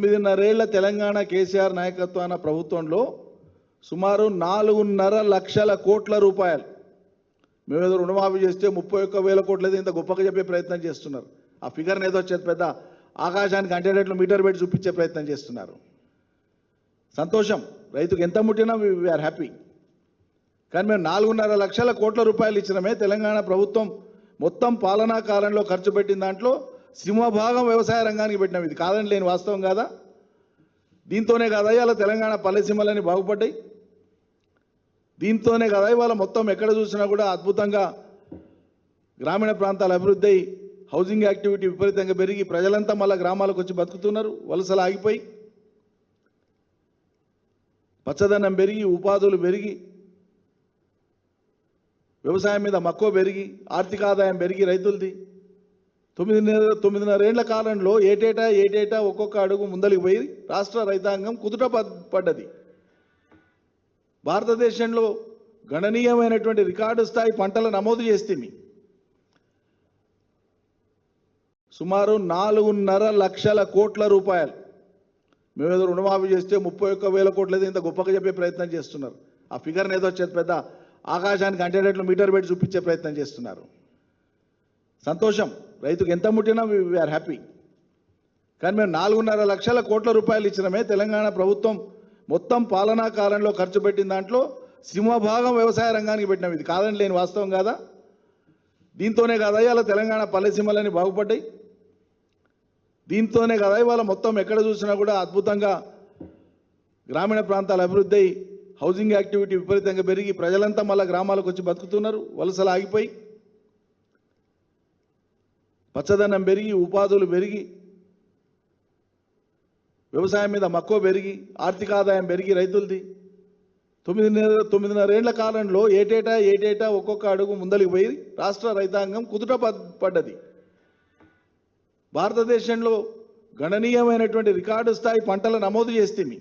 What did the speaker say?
తొమ్మిదిన్నరేళ్ళ తెలంగాణ కేసీఆర్ నాయకత్వాన ప్రభుత్వంలో సుమారు నాలుగున్నర లక్షల కోట్ల రూపాయలు. మేము ఏదో రుణమాఫీ చేస్తే ముప్పై ఒక్క వేల కోట్లది ఇంత గొప్పగా చెప్పే ప్రయత్నం చేస్తున్నారు. ఆ ఫిగర్ని ఏదో వచ్చేది పెద్ద ఆకాశానికి అంటేటట్లు మీటర్ పెట్టి చూపించే ప్రయత్నం చేస్తున్నారు. సంతోషం. రైతుకు ఎంత ముట్టినా వీఆర్ హ్యాపీ. కానీ మేము నాలుగున్నర లక్షల కోట్ల రూపాయలు ఇచ్చినమే తెలంగాణ ప్రభుత్వం మొత్తం పాలనా కాలంలో ఖర్చు పెట్టిన దాంట్లో సింహభాగం వ్యవసాయ రంగానికి పెట్టినాం. ఇది కాదని లేని వాస్తవం కాదా? దీంతోనే కదా ఇవాళ తెలంగాణ పల్లెసీమలన్నీ బాగుపడ్డాయి? దీంతోనే కదా ఇవాళ మొత్తం ఎక్కడ చూసినా కూడా అద్భుతంగా గ్రామీణ ప్రాంతాల అభివృద్ధి అయి హౌసింగ్ యాక్టివిటీ విపరీతంగా పెరిగి ప్రజలంతా మళ్ళీ గ్రామాలకు వచ్చి బతుకుతున్నారు. వలసలు ఆగిపోయి పచ్చదనం పెరిగి ఉపాధులు పెరిగి వ్యవసాయం మీద మక్కువ పెరిగి ఆర్థిక ఆదాయం పెరిగి రైతులది. తొమ్మిదిన్నర తొమ్మిదిన్నరేళ్ళ కాలంలో ఏటేటా ఏటేటా ఒక్కొక్క అడుగు ముందలికి పోయి రాష్ట్ర రైతాంగం కుదుట పడ్డది. భారతదేశంలో గణనీయమైనటువంటి రికార్డు స్థాయి పంటల నమోదు చేస్తేమి. సుమారు నాలుగున్నర లక్షల కోట్ల రూపాయలు. మేము ఏదో రుణమాఫీ చేస్తే ముప్పై ఒక్క వేల కోట్లది ఇంత గొప్పగా చెప్పే ప్రయత్నం చేస్తున్నారు. ఆ ఫిగర్ని ఏదో చేతి పెద్ద ఆకాశానికి అంటేటట్లు మీటర్ పెట్టి చూపించే ప్రయత్నం చేస్తున్నారు. సంతోషం. రైతుకు ఎంత ముట్టినా వీఆర్ హ్యాపీ కానీ మేము నాలుగున్నర లక్షల కోట్ల రూపాయలు ఇచ్చినమే తెలంగాణ ప్రభుత్వం మొత్తం పాలనా కాలంలో ఖర్చు పెట్టిన దాంట్లో సింహభాగం వ్యవసాయ రంగానికి పెట్టినాం. ఇది కాదని లేని వాస్తవం కాదా? దీంతోనే కదా ఇవాళ తెలంగాణ పల్లెసీమలని బాగుపడ్డాయి? దీంతోనే కదా ఇవాళ మొత్తం ఎక్కడ చూసినా కూడా అద్భుతంగా గ్రామీణ ప్రాంతాల అభివృద్ధి అయి హౌసింగ్ యాక్టివిటీ విపరీతంగా పెరిగి ప్రజలంతా మళ్ళీ గ్రామాలకు వచ్చి బతుకుతున్నారు. వలసలు ఆగిపోయి పచ్చదనం పెరిగి ఉపాధులు పెరిగి వ్యవసాయం మీద మక్కువ పెరిగి ఆర్థిక ఆదాయం పెరిగి రైతులది. తొమ్మిదిన్నర తొమ్మిదిన్నరేళ్ళ కాలంలో ఏటేటా ఏటేటా ఒక్కొక్క అడుగు ముందలికి పోయి రాష్ట్ర రైతాంగం కుదుట పడ్డది. భారతదేశంలో గణనీయమైనటువంటి రికార్డు స్థాయి పంటల నమోదు చేస్తేమి